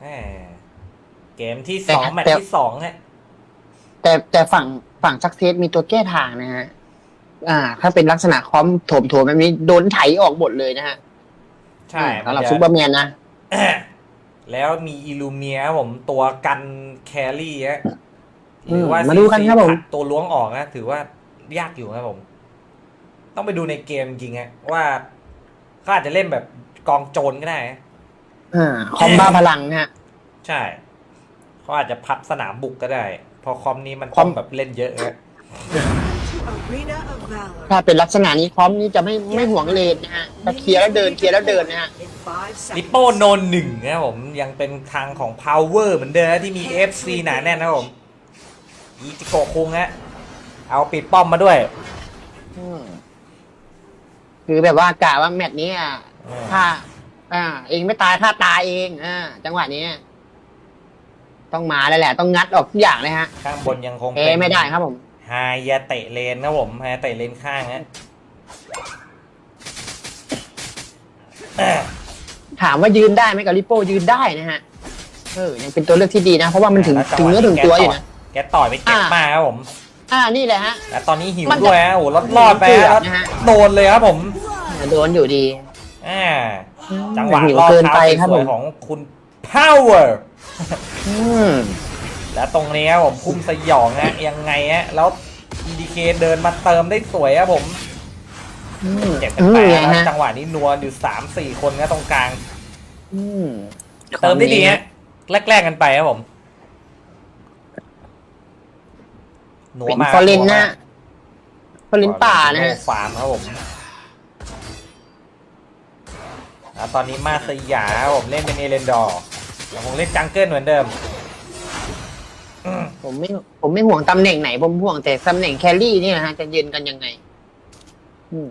แหมเกมที่แต่สองแมตช์แต่ที่สองฮะ แต่แต่ฝั่งฝั่งซักเซสมีตัวแก้ทางนะฮะ อ่า ถ้าเป็นลักษณะคอมโถมโถมแบบนี้โดนไถออกหมดเลยนะฮะใช่สำหรับมันจะ ซูเปอร์แมนนะ แล้วมีอิลูเมียผมตัวกันแครี่ฮะหอืมรือว่ามาดูกันครับผมขัดตัวล้วงออกนะถือว่ายากอยู่ครับผม ต้องไปดูในเกมจริงๆฮะว่าเขาอาจจะเล่นแบบกองโจรก็ได้ฮะ อ่าคอมบ้าพลังนะฮะใช่เขาอาจจะพับสนามบุกก็ได้เพอคอมนี้มันคอมต้องแบบเล่นเยอะฮะ Arena of Valor. ถ้าเป็นลักษณะนี้คอมนี้จะไม่ไม่ห่วงเลนนะฮะจะเคลียร์แล้วเดินเคลียร์แล้วเดินนะฮะ In five ลิ seconds. โป้โนนหนึ่งนะครับผมยังเป็นทางของ Power เหมือนเดิมนะที่มี FC หนาแน่นนะครับผมอีจิโกะคุงฮะเอาปิดป้อมมาด้วย อืมคือแบบว่ากะว่าแมตช์นี้อะอืมถ้า อ่า เองไม่ตายถ้าตายเองอ่าจังหวะนี้ ต้องมาแล้วแหละ ต้องงัดออกทุกอย่างเลยฮะ ข้างบนยังคงเอเป็นไม่ได้ครับผมไฮยาเตะเลนนะครับผมไฮยาเตะเลนข้างฮะเอ้อถามว่ายืนได้ไหมกับลิโป้ยืนได้นะฮะ เออ ยังเป็นตัวเลือกที่ดีนะ เพราะว่ามันถึงแล้วจัถึงหวะเนื้อถึงตัวอยู่นะ แกต่อยไปเจ็บอ่าม มากครับผม อ่านี่แหละฮะ และตอนนี้หิวมันจะด้วยฮะโอ้โหรอดรอดไปเกืฮะอบแล้วนะฮะ โดนเลยครับผม โดนอยู่ดี อ่า จังหวะหิวรอบเกินเท้าไปครับสผวยมๆของคุณ Power อืมและตรงนี้ครับผมพุ่มสยองฮะยังไงฮะแล้ว EDK เดินมาเติมได้สวยครับผมอืมเจ็บกันอืไปมไงแล้วฮะจังหวะนี้นัวอยู่สามสี่คนนะตรงกลาง อืมเติมได้ดีฮะแรกๆกันไปครับผมหนัวเป็นมากฟอร์เรนหวนะมากฟอร์เรนป่านะฮะ ฟาร์มครับผม แล้วตอนนี้มาสยาครับผมเล่นเป็นเอเลนดอร์ยังคงเล่นจังเกิลเหมือนเดิมอืมผมไม่ผมไม่ห่วงตำแหน่งไหน ผมห่วงแต่ตำแหน่งแครี่นี่นะฮะจะยืนกันยังไงอืม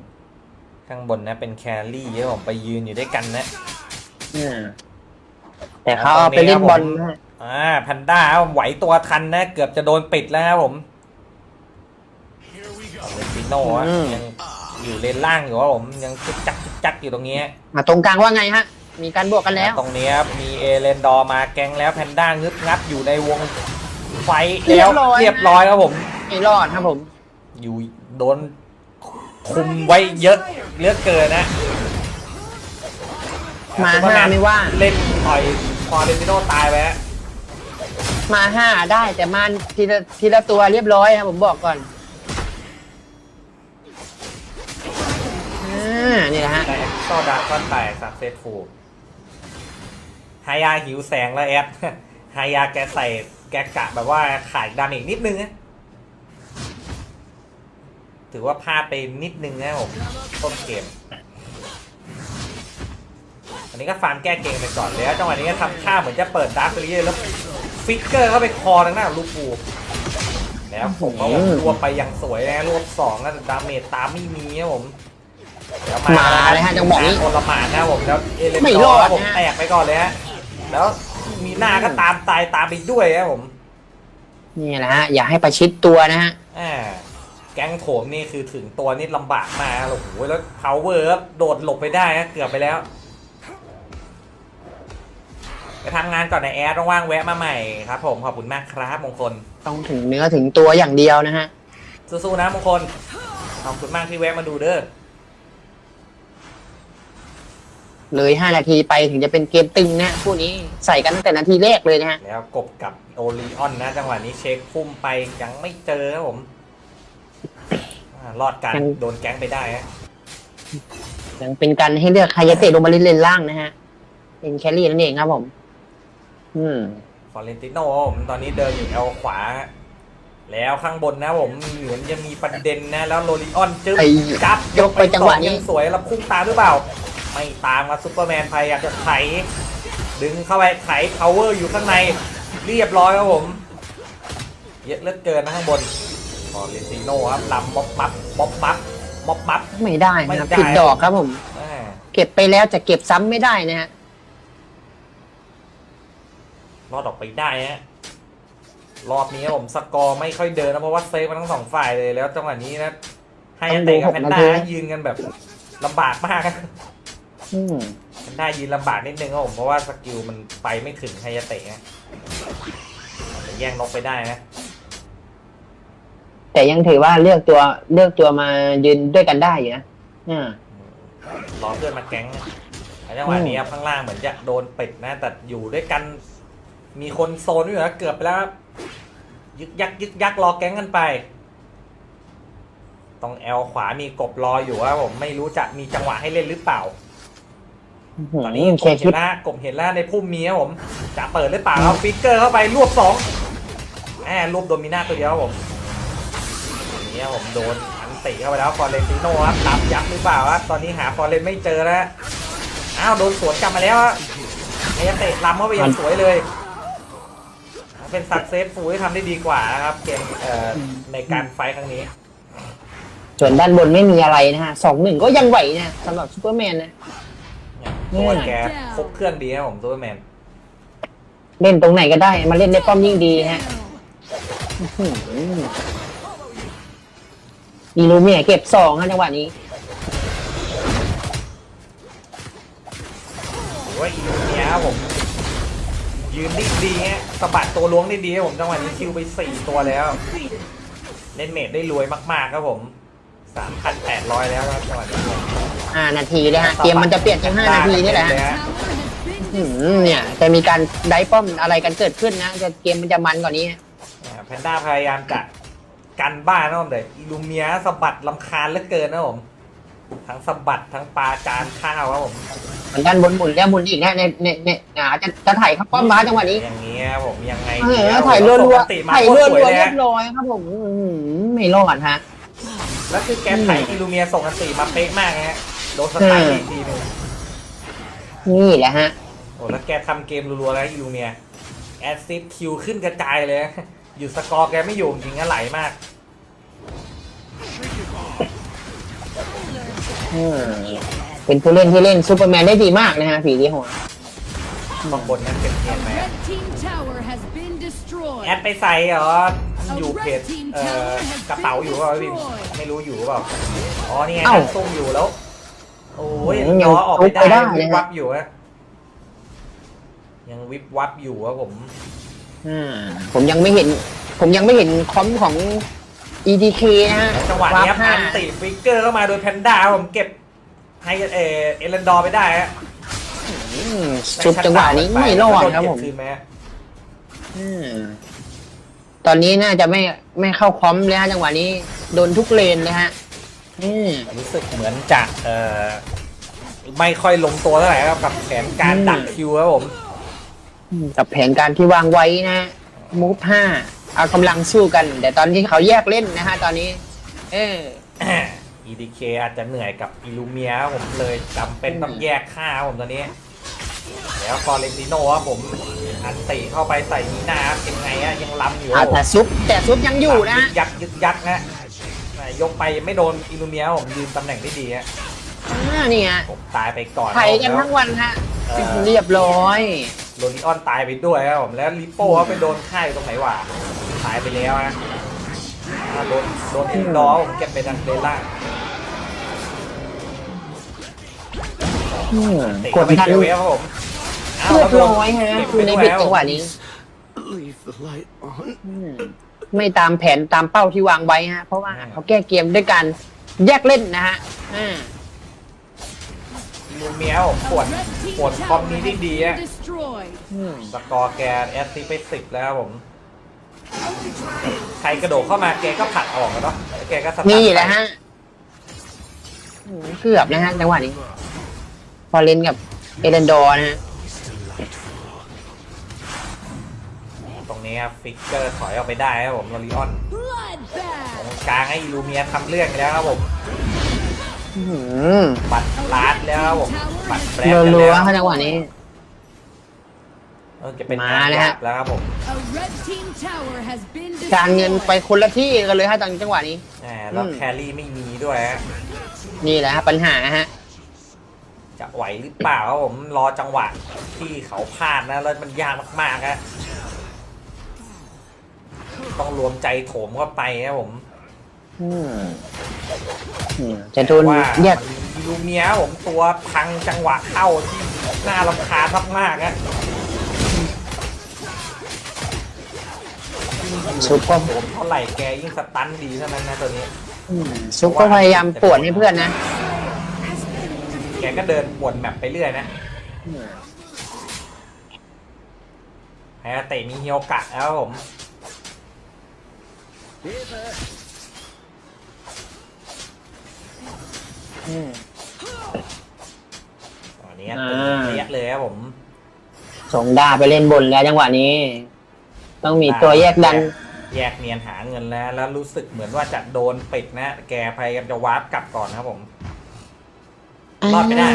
ข้างบนนะ เป็นแครี่ครับผมไปยืนอยู่ด้วยกันนะอ่าแต่เขาเอาไปเล่นบอลนะฮะอ่าแพนด้าครับไหวตัวทันนะ เกือบจะโดนปิดแล้วครับผมเลนติโน่อะยัง อยู่เลนล่างอยู่ครับผมยังจุกจักจุกจักอยู่ตรงนี้มาตรงกลางว่าไงฮะ มีการบวกกันแล้ว ตรงนี้ครับมีเอเลนดอร์มาแกงแล้วแพนด้างึบงับอยู่ในวงไฟเรีแล้ยวบร้อยเรียบร้อยครับผมไม่รอดครับผม อยู่โดนคุมไว้เยอะเหลือกเกินนะมาห้าไม่ว่าเล่นต่อยพอเลนติโน่ตายไปฮะมาห้าได้แต่มาทีละทีละตัวเรียบร้อยครับผมบอกก่อน ละฮะแต่โซดาก็แตกสักเซตฟูฮายาหิวแสงแล้วแอดฮายาแกใส่แกกะแบบว่าขายดาเมจนิดนึงนะถือว่าพลาดไปนิดนึงนะผมต้นเกม อันนี้ก็ฟาร์มแก้เกมไปก่อนแล้วจังหวะนี้ก็ทำท่าเหมือนจะเปิดดาร์คเรียแล้วฟิกเกอร์เข้าไปคอทางหน้าลูกปูแล้วผมก็รวบไปอย่างสวยนะรวบสองแล้วดาเมจตามไม่มีครับผม เดี๋ยวมาเลยฮะจังหวะนี้โอลหมานนะครับผมแล้วเอเลนไม่ดรออดร์ผมนะฮะแตกไปก่อนเลยฮะแล้วมีหน้าก็ตามตายตามไปด้วยครับผม นี่แหละฮะอย่าให้ประชิดตัวนะฮะอ่าแก๊งโถมนี่คือถึงตัวนี่ลำบากมากโอ้โหแล้ว power ครับโดดหลบไปได้ฮะเกือบไปแล้วไปทำงานก่อนในแอร์ว่างๆแวะมาใหม่ครับผมขอบคุณมากครับมงคล ต้องถึงเนื้อถึงตัวอย่างเดียวนะฮะสู้ๆนะมงคลขอบคุณมากที่แวะมาดูเด้อ เลยห้านาทีไปถึงจะเป็นเกมตึงนะคู่นี้ใส่กันตั้งแต่นาทีแรกเลยนะฮะแล้วกบกับโอลีออนนะจังหวะนี้เช็คพุ่มไปยังไม่เจอครับผมอ่ารอดกันยังโดนแก๊งไปได้ฮะยังเป็นการให้เลือกใครจะเตะลงมาเล่นเลนล่างนะฮะเป็นแครี่นั่นเองครับผม อืมฟอเรนติโน่ผมตอนนี้เดินอยู่แอลขวา แล้วข้างบนนะผมเหมือนจะมีประเด็นนะ แล้วโรลิออนจึ๊บไอ้จับยกไปจังหวะนี้ยังสวยแล้วพุ่งตามหรือเปล่า ไม่ตามมาซูเปอร์แมนพยายามจะไถดึงเข้าไปไถพาวเวอร์อยู่ข้างในเรียบร้อยครับผม เยอะเหลือเกินนะข้างบนฟอเรนติโน่ครับลำบ๊อบมับบ๊อบมับบ๊อบมับไม่ได้ไม่นะครับได้ผิดดอกครับผมอ่าเก็บไปแล้วจะเก็บซ้ำไม่ได้นะฮะรอดออกไปได้ฮะรอบนี้ผมสกอร์ไม่ค่อยเดินนะเพราะว่าเซฟมาทั้งสองฝ่ายเลยแล้วจังหวะนี้นะให้ต้องดูเตะกับหกแพนนาด้าทียืนกันแบบลำบากมาก อืมแพนน่ายืนลำบากนิดนึงครับผมเพราะว่าสกิลมันไปไม่ถึงไฮยาเตะนะอาจจะแย่งนกไปได้นะ แต่ยังถือว่าเลือกตัวเลือกตัวมายืนด้วยกันได้อยู่นะอ่า รอเพื่อนมาแก๊งนะแต่จังหวะนี้ครับข้างล่างเหมือนจะโดนปิดนะ แต่อยู่ด้วยกัน มีคนโซนอยู่นะเกือบไปแล้วครับยึกยักยึกยักรอแก๊งกันไปตรงแอลขวามีกบรออยู่ครับผมไม่รู้จะมีจังหวะให้เล่นหรือเปล่า ตอนนี้เคกบชุเห็ดนแล้วกบเห็นแล้วในพุ่มมีครับผมจะเปิดหรือเปล่าเอาฟิกเกอร์เข้าไปรวบสองแหมรวบโดมิน่าตัวเดียวครับผมอันนี้ครับผมโดนอันติเข้าไปแล้วฟอร์เรนติโน่ครับตามยับหรือเปล่าครับตอนนี้หาฟอร์เรนไม่เจอแล้วอ้าวโดนสวนกลับมาแล้วอะไอ้เตะล้ำเข้าไปอย่างสวยเลยเป็นสักเซสฟูที่ทำได้ดีกว่านะครับเกมเอ่อในการไฟท์ครั้งนี้ ส่วนด้านบนไม่มีอะไรนะฮะสองหนึ่งก็ยังไหวนะสำหรับซูเปอร์แมนนะ ตัวแกครบเครื่องดีครับผมซูเปอร์แมนเล่นตรงไหนก็ได้ มาเล่นในป้อมยิ่งดีฮะอื้อหืออีลูเมียเก็บสองฮะจังหวะนี้หรือว่าอีลูเนียครับผม ยืนได้ดีฮะสะบัดตัวล้วงได้ดีครับผมจังหวะนี้คิวไปสี่ตัวแล้ว เล่นเมดได้รวยมากๆครับผมสามพันแปดร้อยแล้วครับจังหวะนี้ ห้านาทีเลยฮะ เกมมันจะเปลี่ยนแค่ห้านาทีนี่แหละฮะเยอื้อหือเนี่ยจะมีการได้ป้อมอะไรกันเกิดขึ้นนะจะเกมมันจะมันกว่านี้ฮะแพนด้าพยายามจะกันบ้านนะผมแต่อีลูเมียสะบัดลำคาญเหลือเกินนะผม ทั้งสะบัดทั้งปลาจานข้าวครับผมเหมือนกันบนหมุนแล้วหมุนอีกนะในในในอ่าจะจะถ่ายเข้าป้อมมาจังหวะนี้อย่างนี้ครับผมยังไงเอดีอครับถ่ายรัวส่งรัวอันติมาถ่ายโครัตวรสวยรัวเลยเรียฮะบร้อยครับผมอื้อหือไม่รอดฮะ แล้วคือแกถ่ายอีลูเมียส่งอันติมาเป๊ะมากนะฮะโดนสไตล์เอออีกทีหนึงนี่แหละฮะ โอ้แล้วแกทำเกมรัวๆแล้วอีลูเมียแอดซิดคิวขึ้นกระจายเลย อยู่สกอร์แกไม่อยู่จริงๆนะไหลมาก อืมเป็นผู้เล่นที่เล่นซูเปอร์แมนได้ดีมากนะฮะผีดีหัวข้างบนนั้นเป็นเกมไหม Red team tower has been destroyed. แอดไปใส่เหรอ อยู่เพจเอ่อกระเป๋าอยู่เปล่าพี่ไม่รู้อยู่เปล่า อ๋อนี่ไงเอ้านั่งซุ่มอยู่แล้ว โอ้ยอืมล้อออกไปได้ยังไปได้ยังวิบเลยฮะวับอยู่ฮะยังวิบวับอยู่ครับผมอ่าผมยังไม่เห็น ผมยังไม่เห็นคอมของ EDK นะฮะจังหวะนี้วาร์ปห้าอันติฟิกเกอร์เข้ามาโดยแพนด้าครับผมเก็บให้เออเอเลนดอร์ไปได้ฮะอืมชุดจังหวะนี้ไม่รอดครับผมโนเก็คืนไหมฮะอืมตอนนี้น่าจะไม่ไม่เข้าคอมเลยฮะจังหวะนี้ โดนทุกเลนเลยฮะ อืมรู้สึกเหมือนจะเอ่อไม่ค่อยลงตัวเท่าไหร่ครับกับแผนการดักคิวครับผมกับแผนการที่วางไว้นะ มูฟห้าเอากำลังสู้กัน แต่ตอนที่เขาแยกเล่นนะฮะตอนนี้ เออ EDK อาจจะเหนื่อยกับอิลูเมียครับผมเลยจำเป็นต้องแยกค่าครับผมตอนนี้ แล้วฟอร์เรนติโน่ครับผมอันติเข้าไปใส่นีนาครับเป็นไงอะยังล้ำอยู่อ่าแต่ซุปแต่ซุปยังอยู่นะยึกยักยึกยักนะแต่ ยกไปไม่โดนอิลูเมียครับผมยืนตำแหน่งได้ดีฮะอ่านี่ฮะผมตายไปก่อนไถกันทั้งวันฮะเออเรียบร้อย โรนิออนตายไปด้วยครับผมแล้วลิปโป้เขาไปโดนค่ายตรงไหนวะตายไปแล้วนะอ่าโดนโดนเอ็นดอร์ผมเก็บไปดังเดล่า อืมเตะกเข้าดไปทันเจอเวฟครับผมอ้าวเรียบแล้วโดนร้อยฮะเก็บคือในไปบิดด้วยจังหวะนี้ Leave the light on. อืม ไม่ตามแผนตามเป้าที่วางไว้ฮะ เพราะว่าเขาแก้เกมด้วยการแยกเล่นนะฮะอ่าลูเมียผมปวด A red team ปวดคอม tower นี้ได้ has ดี been อะ destroyed. อืมสกอร์แกแอสซิไปสิบแล้วครับผม ใครกระโดดเข้ามาแกก็ผลักออกอะเนาะแล้วแกก็สตาร์ทนี่แหละฮะอืมเกือบนะฮะจังหวะนี้ พอเล่นกับเอเลนดอร์นะฮะ นี้ครับฟิกเกอร์ถอยออกไปได้ครับผมลอริออนต Bloodbath. รงกลางให้ลูเมียทำเรื่องแล้วครับผมอื้อหือบัตรลาดแล้วครับผมบัตรแบรนด์รัวกันๆแล้วฮะจังหวะนี้เออจะเป็นมาแล้วฮะแล้วครับผม A red team tower has been การเงิน destroyed. ไปคนละที่กันเลยฮะตอนจังหวะนี้แหมแล้วอืมแครี่ไม่มีด้วยฮะนี่แหละฮะปัญหาฮะจะไหวหรือเปล่าครับผมรอจังหวะที่เขาพลาดนะแล้วมันยากมากๆฮะ ต้องรวมใจโถมเข้าไปครับผมอืมอืมจะโดนว่าแยกมันมีลูเมียผมตัวพังจังหวะเข้าที่น่ารำคาญมากๆนะซุปก็ผมเท่าไหร่แกยิ่งสตันดีเท่านั้นนะตัวนี้ อืมซุปก็พยายามปวดให้เพื่อนนะแกก็เดินป่วนแมปไปเรื่อยนะไฮอาเตะมีเฮียวกะแล้วครับผม อืม ตอนนี้อ่าตึงเรียกเลยครับผมส่งดาไปเล่นบนแล้วจังหวะนี้ ต้องมีตัวแยกดัน แยกเนียนหาเงินแล้ว แล้วรู้สึกเหมือนว่าจะโดนปิดนะ แกพยายามจะวาร์ปกลับก่อนนะครับผม รอดไม่ได้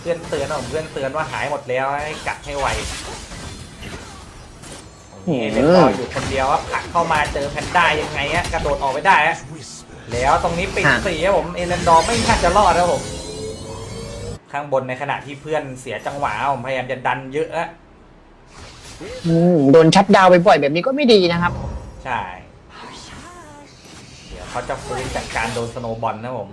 เพื่อนเตือนนะผมเพื่อนเตือนว่าหายหมดแล้วให้กลับให้ไว นี่เล่นต่ออยู่คนเดียวว่าผลักเข้ามาเจอแพนด้ายังไงฮะกระโดดออกไปได้ฮะแล้วตรงนี้ปิดฮะสีครับผมเอเลนดอร์ไม่น่าจะรอดครับผมข้างบนในขณะที่เพื่อนเสียจังหวะผมพยายามจะดันเยอะอะอืมโดนชัดดาวน์บ่อยๆแบบนี้ก็ไม่ดีนะครับ ใช่ เดี๋ยวเขาจะฟื้นจากการโดนสโนว์บอลนะผม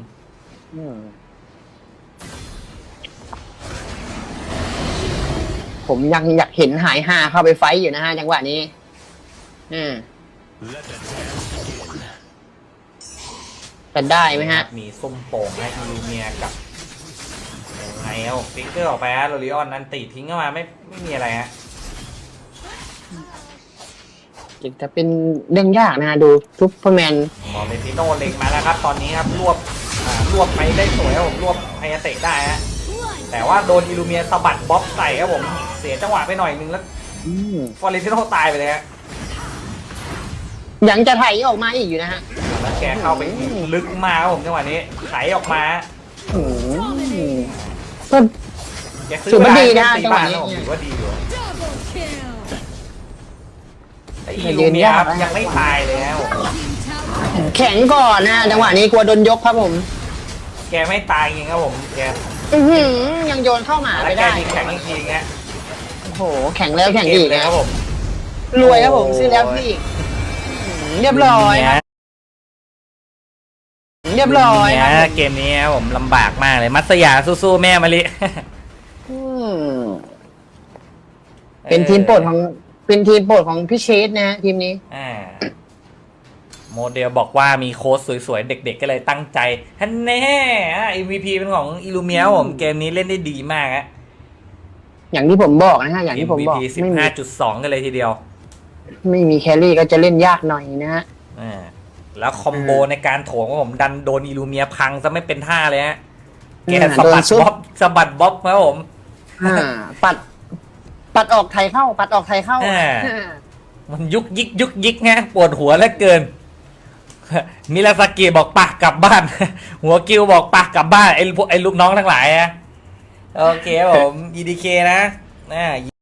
ผมยังอยากเห็นหายหาเข้าไปไฟท์อยู่นะฮะจังหวะนี้อืมแต่ได้ไหมฮะ มีส้มโป่งนะอีลูเมียกับยังไงเอาฟิกเกอร์ออกไปฮะโรลิออนนันตีทิ้งเข้ามาไม่ไม่มีอะไรฮะจะเป็นเรื่องยากนะฮะดูซุปเปอร์แมนมอร์เรนติโนเล็งมาแล้วครับ ตอนนี้ครับรวบอ่ารวบไปได้สวยครับผมรวบไฮยาเตะได้ฮะแต่ว่าโดนอิลูเมียสะบัดบ๊อบใส่ครับผม เสียจังหวะไปหน่อยนึงแล้วอืมฟอร์เรนติโนตายไปเลยฮะยังจะไถออกมาอีกอยู่นะฮะแล้วแกเข้าไปลึกมากครับผมจังหวะนี้ไถออกมาอืมก็ แกซื้ถือว่าดีได้นะตีจังหวะบ้านนี้นะผมถือว่าดีอยู่ Double kill. แต่อีลูเมียครับยังไม่ตายเลยฮะผม Team tower แข็งก่อนนะจังหวะนี้กลัวโดนยกครับผมแกไม่ตายจริงครับผมแก อือหือยังโยนเข้าหมาแล้วไปแกได้มีแข็งอีกทีเงี้ยโอ้ โห แข็งแล้วแข็งอีกเลยนะครับผม รวยครับผมซื้อแล้วพี่อืมเรียบร้อยครับเรียบร้อยครับเนี่ยเกมนี้ครับผมลำบากมากเลย มัตสยาสู้ๆแม่มาลิ อืมเป็นทีมโปรดของเป็นทีมโปรดของพี่เชษนะฮะทีมนี้ อ่าโมเดลบอกว่ามีโค้ชสวยๆ เด็กๆ ก็เลยตั้งใจฮันแน่อะ MVP เป็นของอิลูเมียผม เกมนี้เล่นได้ดีมากฮะ อย่างที่ผมบอกนะฮะ อย่างที่ผมบอก MVP ไม่มี15.2กันเลยทีเดียวไม่มีแครี่ก็จะเล่นยากหน่อยนะฮะ อ่าแล้วคอมโบในการโถงของผมดันโดนอิลูเมียพังซะไม่เป็นท่าเลยฮะ แกอืมสะบัดโดนซุปบ๊อบสะบัดบ๊อบครับผม อ่า ปัด ปัดออกไทยเข้า ปัดออกไทยเข้าอ่า มันยุกยิกยุกยิกไงปวดหัวเหลือเกิน มิราสกิบอกปะกลับบ้าน หัวกิวบอกปะกลับบ้านไอ้พวกไอ้ลูกน้องทั้งหลายอะ โอเคครับผม EDK นะนะ